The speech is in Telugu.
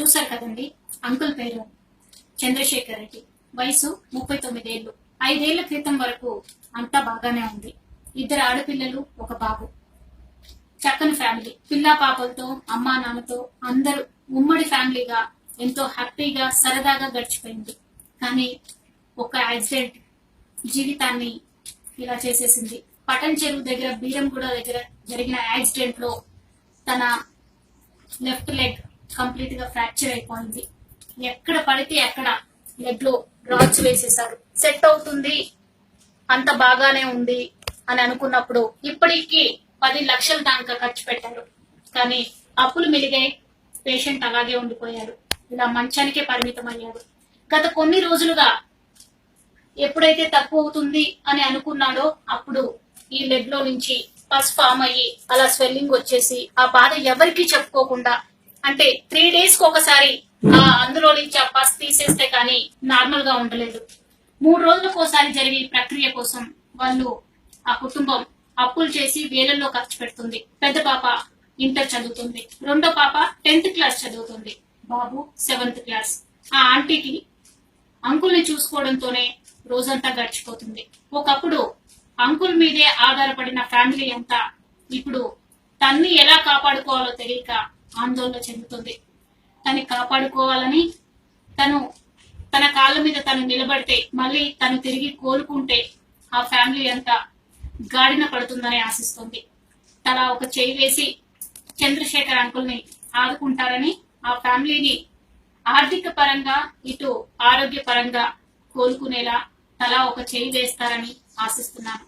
చూశారు కదండి? అంకుల్ పేరు చంద్రశేఖర్ రెడ్డి. వయసు ముప్పై తొమ్మిదేళ్ళు ఐదేళ్ళ క్రితం వరకు అంతా బాగానే ఉంది. ఇద్దరు ఆడపిల్లలు ఒక బాబు. చక్కని ఫ్యామిలీ. పిల్లా పాపలతో అమ్మా నాన్నతో అందరూ ఉమ్మడి ఫ్యామిలీగా ఎంతో హ్యాపీగా సరదాగా గడిచిపోయింది. కానీ ఒక యాక్సిడెంట్ జీవితాన్ని ఇలా చేసేసింది. పటన్ చెరువు దగ్గర బీరంగూడ దగ్గర జరిగిన యాక్సిడెంట్లో తన లెఫ్ట్ లెగ్ కంప్లీట్గా ఫ్రాక్చర్ అయిపోయింది. ఎక్కడ పడితే ఎక్కడ లెగ్లో డ్రాచ్ వేసేసారు సెట్ అవుతుంది. అంత బాగానే ఉంది అని అనుకున్నప్పుడు ఇప్పటికి పది లక్షల దాకా ఖర్చు పెట్టారు. కానీ అప్పులు మిలిగాయి పేషెంట్ అలాగే ఉండిపోయారు. ఇలా మంచానికే పరిమితం అయ్యాడు గత కొన్ని రోజులుగా ఎప్పుడైతే తక్కువ అవుతుంది అని అనుకున్నాడో అప్పుడు ఈ లెగ్లో నుంచి పస్ ఫామ్ అయ్యి అలా స్వెల్లింగ్ వచ్చేసి ఆ బాధ ఎవరికీ చెప్పుకోకుండా అంటే త్రీ డేస్కి ఒకసారి ఆ అందులో నుంచి ఆ పస్ తీసేస్తే కానీ నార్మల్గా ఉండలేదు. మూడు రోజులకు ఒకసారి జరిగే ప్రక్రియ కోసం వాళ్ళు ఆ కుటుంబం అప్పులు చేసి వేలల్లో ఖర్చు పెడుతుంది. పెద్ద పాప ఇంటర్ చదువుతుంది. రెండో పాప టెన్త్ క్లాస్ చదువుతుంది. బాబు సెవెంత్ క్లాస్ ఆ ఆంటీకి అంకుల్ని చూసుకోవడంతోనే రోజంతా గడిచిపోతుంది. ఒకప్పుడు అంకుల్ మీదే ఆధారపడిన ఫ్యామిలీ అంతా ఇప్పుడు తన్ని ఎలా కాపాడుకోవాలో తెలియక ఆందోళన చెందుతుంది. తను కాపాడుకోవాలని తను తన కాళ్ళ మీద తను నిలబడితే మళ్ళీ తను తిరిగి కోలుకుంటే ఆ ఫ్యామిలీ అంతా గాడిన పడుతుందని ఆశిస్తుంది. తలా ఒక చేయి వేసి చంద్రశేఖర్ అంకుల్ని ఆదుకుంటారని ఆ ఫ్యామిలీని ఆర్థిక పరంగా ఇటు ఆరోగ్య పరంగా కోలుకునేలా తలా ఒక చేయి వేస్తారని ఆశిస్తున్నాను.